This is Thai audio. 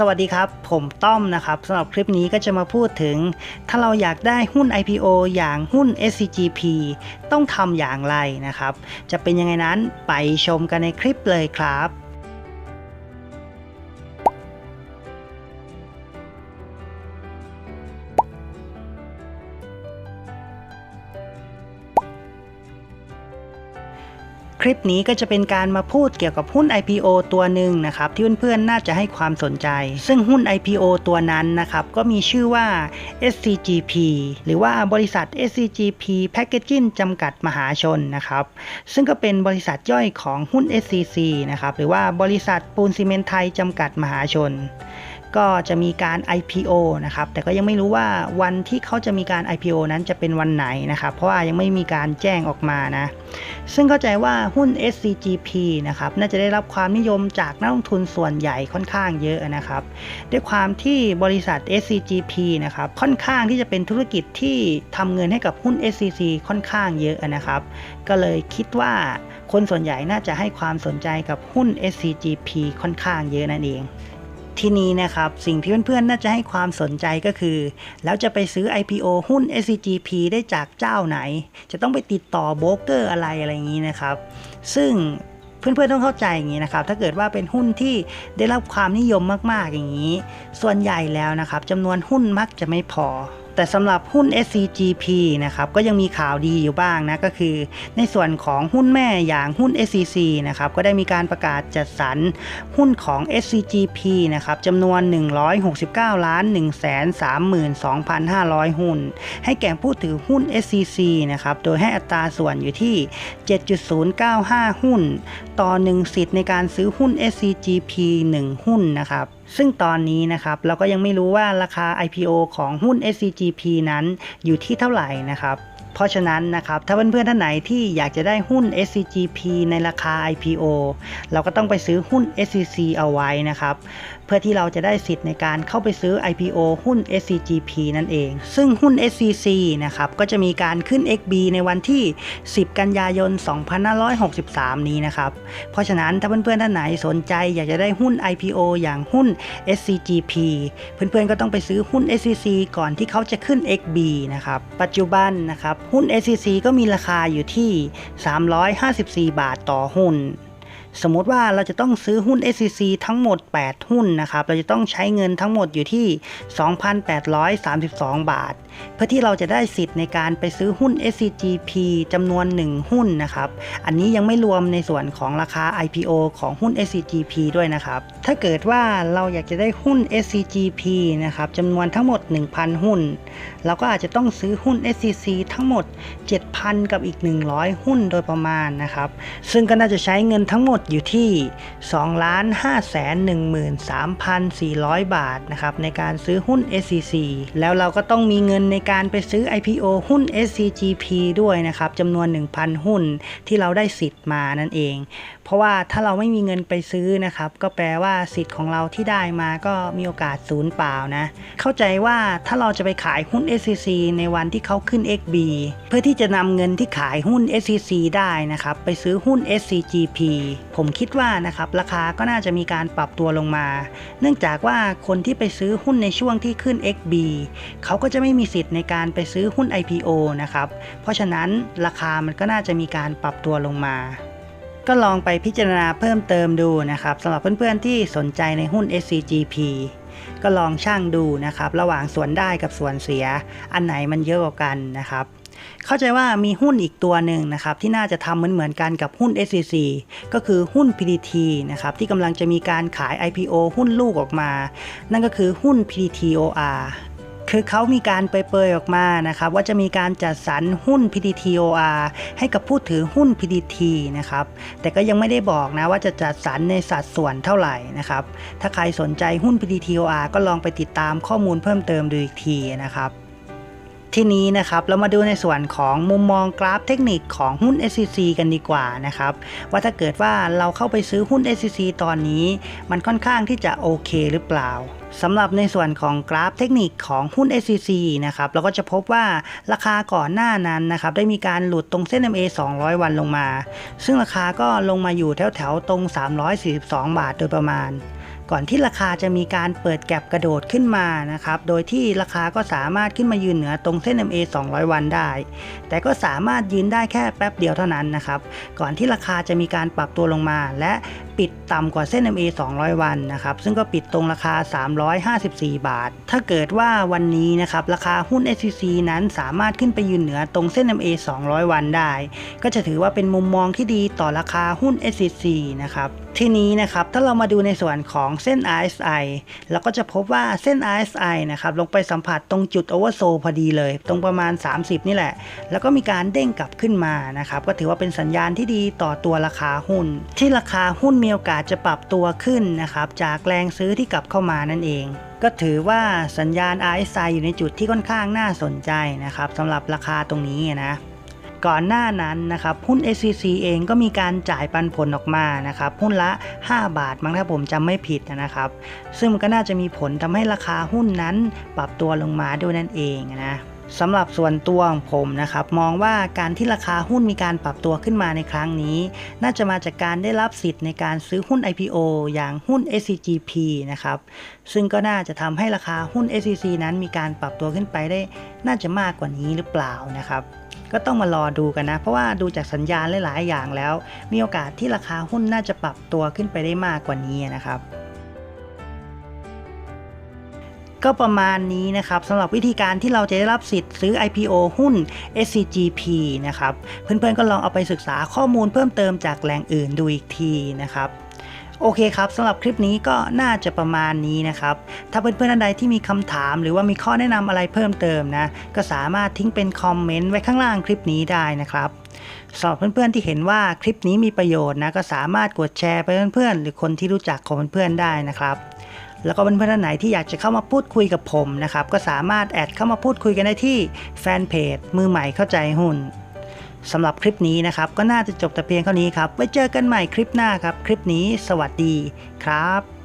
สวัสดีครับ ผมต้อมนะครับสำหรับคลิปนี้ก็จะมาพูดถึง ถ้าเราอยากได้หุ้น IPO อย่างหุ้น SCGP ต้องทำอย่างไรนะครับ จะเป็นยังไงนั้นไปชมกันในคลิปเลยครับ ลิปนี้ก็จะเป็นการมาพูดเกี่ยวกับหุ้น IPO ตัวหนึ่งนะครับที่เพื่อนๆน่าจะให้ความสนใจ ซึ่งหุ้น IPO ตัวนั้นนะครับก็มีชื่อว่า SCGP หรือว่าบริษัท SCGP Packaging จำกัดมหาชนนะครับซึ่งก็เป็นบริษัทย่อยของหุ้น SCC นะครับหรือว่าบริษัทปูนซีเมนไทยจำกัดมหาชนก็จะมีการ IPO นะครับ แต่ก็ยังไม่รู้ว่าวันที่เขาจะมีการ IPO นั้นจะเป็นวันไหนนะครับ เพราะว่ายังไม่มีการแจ้งออกมานะ ซึ่งเข้าใจว่าหุ้น SCGP นะครับน่าจะได้รับความนิยมจากนักลงทุนส่วนใหญ่ค่อนข้างเยอะนะครับ ด้วยความที่บริษัท SCGP นะครับค่อนข้างที่จะเป็นธุรกิจที่ทำเงินให้กับหุ้น SCC ค่อนข้างเยอะนะครับ ก็เลยคิดว่าคนส่วนใหญ่น่าจะให้ความสนใจกับหุ้น SCGP ค่อนข้างเยอะนั่นเอง ที่นี้นะครับ สิ่งที่เพื่อนๆ น่าจะให้ความสนใจก็คือ แล้วจะไปซื้อ IPO หุ้น SCGP ได้จากเจ้าไหน จะต้องไปติดต่อโบรกเกอร์อะไรอะไรอย่างนี้นะครับ ซึ่งเพื่อนๆต้องเข้าใจอย่างนี้นะครับ ถ้าเกิดว่าเป็นหุ้นที่ได้รับความนิยมมากๆอย่างนี้ ส่วนใหญ่แล้วนะครับจำนวนหุ้นมักจะไม่พอ แต่สำหรับหุ้น SCGP นะครับก็ยังมีข่าวดีอยู่บ้างนะก็คือ ในส่วนของหุ้นแม่อย่างหุ้น SCC นะครับก็ได้มีการประกาศจัดสรรหุ้นของ SCGP นะครับจำนวน 169 ล้าน 132,500 หุ้น ให้แก่ผู้ถือหุ้น SCC นะครับโดยให้อัตราส่วนอยู่ที่ 7.095 หุ้น ต่อ 1 สิทธิ์ในการซื้อหุ้น SCGP 1 หุ้นนะครับ ซึ่งตอนนี้นะครับเราก็ยังไม่รู้ว่าราคา IPO ของหุ้น SCGP นั้นอยู่ที่เท่าไหร่นะครับ เพราะฉะนั้นนะครับถ้าเพื่อนๆท่านไหนที่อยากจะได้หุ้น SCGP ในราคา IPO เราก็ต้องไปซื้อหุ้น SCC เอาไว้นะครับเพื่อที่เราจะได้สิทธิ์ในการเข้าไปซื้อ IPO หุ้น SCGP นั่นเอง ซึ่งหุ้น SCC นะครับก็จะมีการขึ้น XB ในวันที่ 10 กันยายน 2563 นี้นะครับเพราะฉะนั้นถ้าเพื่อนๆท่านไหนสนใจอยากจะได้หุ้น IPO อย่างหุ้น SCGP เพื่อนๆก็ต้องไปซื้อหุ้น SCC ก่อนที่เขาจะขึ้น XB นะครับปัจจุบันนะครับหุ้น SCC ก็มีราคาอยู่ที่ 354 บาทต่อหุ้น สมมติว่าเราจะต้องซื้อหุ้น SCC ทั้งหมด 8 หุ้นนะครับ เราจะต้องใช้เงินทั้งหมดอยู่ที่ 2,832 บาท เพื่อที่เราจะได้สิทธิ์ในการไปซื้อหุ้น SCGP จำนวน 1 หุ้นนะครับ อันนี้ยังไม่รวมในส่วนของราคา IPO ของหุ้น SCGP ด้วยนะครับ ถ้าเกิดว่าเราอยากจะได้หุ้น SCGP นะครับจำนวนทั้งหมด 1,000 หุ้น เราก็อาจจะต้องซื้อหุ้น SCC ทั้งหมด 7,000 กับอีก 100 หุ้นโดยประมาณนะครับ ซึ่งก็น่าจะใช้เงินทั้งหมดอยู่ที่ 2 5 1 3 4 0 0 บาทนะครับในการซื้อหุ้น SCC แล้วเราก็ต้องมีเงินในการไปซื้อ IPO หุ้น SCGP ด้วยนะครับจำนวน 1,000 หุ้นที่เราได้สิทธิ์มานั่นเอง เพราะว่าถ้าเราไม่มีเงินไปซื้อนะครับ ก็แปลว่าสิทธิ์ของเราที่ได้มาก็มีโอกาสศูนย์เปล่านะ เข้าใจว่าถ้าเราจะไปขายหุ้น SCC ในวันที่เขาขึ้น XB เพื่อที่จะนำเงินที่ขายหุ้น SCC ได้นะครับ ไปซื้อหุ้น SCGP ผมคิดว่านะครับราคาก็น่าจะมีการปรับตัวลงมา เนื่องจากว่าคนที่ไปซื้อหุ้นในช่วงที่ขึ้น XB เขาก็จะไม่มีสิทธิ์ในการไปซื้อหุ้น IPO นะครับ เพราะฉะนั้นราคามันก็น่าจะมีการปรับตัวลงมา ก็ลองไปพิจารณาเพิ่มเติมดูนะครับสำหรับเพื่อนๆที่สนใจในหุ้น SCGP ก็ลองช่างดูนะครับ ระหว่างส่วนได้กับส่วนเสีย อันไหนมันเยอะกว่ากันนะครับ เข้าใจว่ามีหุ้นอีกตัวหนึ่งนะครับ ที่น่าจะทำเหมือนเหมือนกันกับหุ้น SCC ก็คือหุ้น PTT นะครับ ที่กำลังจะมีการขาย IPO หุ้นลูกออกมา นั่นก็คือหุ้น PTTOR คือเขามีการเปรยๆออกมานะครับว่าจะมีการจัดสรรหุ้น PTTOR ให้กับผู้ถือหุ้น PTT นะครับแต่ก็ยังไม่ได้บอกนะว่าจะจัดสรรในสัดส่วนเท่าไหร่นะครับถ้าใครสนใจหุ้น PTTOR ก็ลองไปติดตามข้อมูลเพิ่มเติมดูอีกทีนะครับทีนี้นะครับเรามาดูในส่วนของมุมมองกราฟเทคนิคของหุ้น SCC กันดีกว่านะครับว่าถ้าเกิดว่าเราเข้าไปซื้อหุ้น SCC ตอนนี้ มันค่อนข้างที่จะโอเคหรือเปล่า สำหรับในส่วนของกราฟเทคนิคของหุ้น SCC นะครับเราก็จะพบว่าราคาก่อนหน้านั้นนะครับได้มีการหลุดตรงเส้น MA 200 วันลงมา ซึ่งราคาก็ลงมาอยู่แถวๆตรง 342 บาทโดยประมาณ ก่อนที่ราคาจะมีการเปิดแก็บกระโดดขึ้นมานะครับ โดยที่ราคาก็สามารถขึ้นมายืนเหนือตรงเส้น MA 200 วันได้ แต่ก็สามารถยืนได้แค่แป๊บเดียวเท่านั้นนะครับ ก่อนที่ราคาจะมีการปรับตัวลงมา และปิดต่ำกว่าเส้น MA 200 วันนะครับ ซึ่งก็ปิดตรงราคา 354 บาท ถ้าเกิดว่าวันนี้นะครับราคาหุ้น SCC นั้นสามารถขึ้นไปยืนเหนือตรงเส้น MA 200 วันได้ ก็จะถือว่าเป็นมุมมองที่ดีต่อราคาหุ้น SCC นะครับ ทีนี้นะครับถ้าเรามาดูในส่วนของสองเส้น RSI เราก็จะพบว่าเส้น RSI นะครับลงไปสัมผัสตรงจุด Oversold พอดีเลย ตรงประมาณ 30 นี่แหละ แล้วก็มีการเด้งกลับขึ้นมานะครับก็ถือว่าเป็นสัญญาณที่ดีต่อตัวราคาหุ้น ที่ราคาหุ้นมีโอกาสจะปรับตัวขึ้นนะครับจากแรงซื้อที่กลับเข้ามานั่นเองก็ถือว่าสัญญาณ RSI อยู่ในจุดที่ค่อนข้างน่าสนใจนะครับสำหรับราคาตรงนี้นะ ก่อนหน้านั้นนะครับหุ้น SCC เองก็มีการจ่ายปันผลออกมานะครับหุ้นละ 5 บาทมั้งถ้าผมจำไม่ผิดนะครับ ซึ่งมันก็น่าจะมีผลทำให้ราคาหุ้นนั้นปรับตัวลงมาด้วยนั่นเองนะสำหรับส่วนตัวของผมนะครับมองว่าการที่ราคาหุ้นมีการปรับตัวขึ้นมาในครั้งนี้ น่าจะมาจากการได้รับสิทธิ์ในการซื้อหุ้น IPO อย่างหุ้น SCGP นะครับซึ่งก็น่าจะทำให้ราคาหุ้น SCC นั้นมีการปรับตัวขึ้นไปได้ น่าจะมากกว่านี้หรือเปล่านะครับ ก็ต้องมารอดูกันนะ เพราะว่าดูจากสัญญาณหลายๆ อย่างแล้ว มีโอกาสที่ราคาหุ้นน่าจะปรับตัวขึ้นไปได้มากกว่านี้นะครับก็ประมาณนี้นะครับสำหรับวิธีการที่เราจะได้รับสิทธิ์ซื้อ IPO หุ้น SCGP นะครับ เพื่อนๆก็ลองเอาไปศึกษาข้อมูลเพิ่มเติมจากแหล่งอื่นดูอีกทีนะครับ โอเคครับสำหรับคลิปนี้ก็น่าจะประมาณนี้นะครับ ถ้าเพื่อนๆท่านใดที่มีคำถาม หรือว่ามีข้อแนะนำอะไรเพิ่มเติมนะ ก็สามารถทิ้งเป็นคอมเมนต์ไว้ข้างล่างคลิปนี้ได้นะครับสำหรับเพื่อนๆที่เห็นว่าคลิปนี้มีประโยชน์นะก็สามารถกดแชร์ไปเพื่อนๆหรือคนที่รู้จักของเพื่อนๆได้นะครับ แล้วก็เพื่อนๆท่านไหนที่อยากจะเข้ามาพูดคุยกับผมนะครับก็สามารถแอดเข้ามาพูดคุยกันได้ที่แฟนเพจมือใหม่เข้าใจหุ้น สำหรับคลิปนี้นะครับ ก็น่าจะจบแต่เพียงเท่านี้ครับ ไว้เจอกันใหม่คลิปหน้าครับ คลิปนี้สวัสดีครับ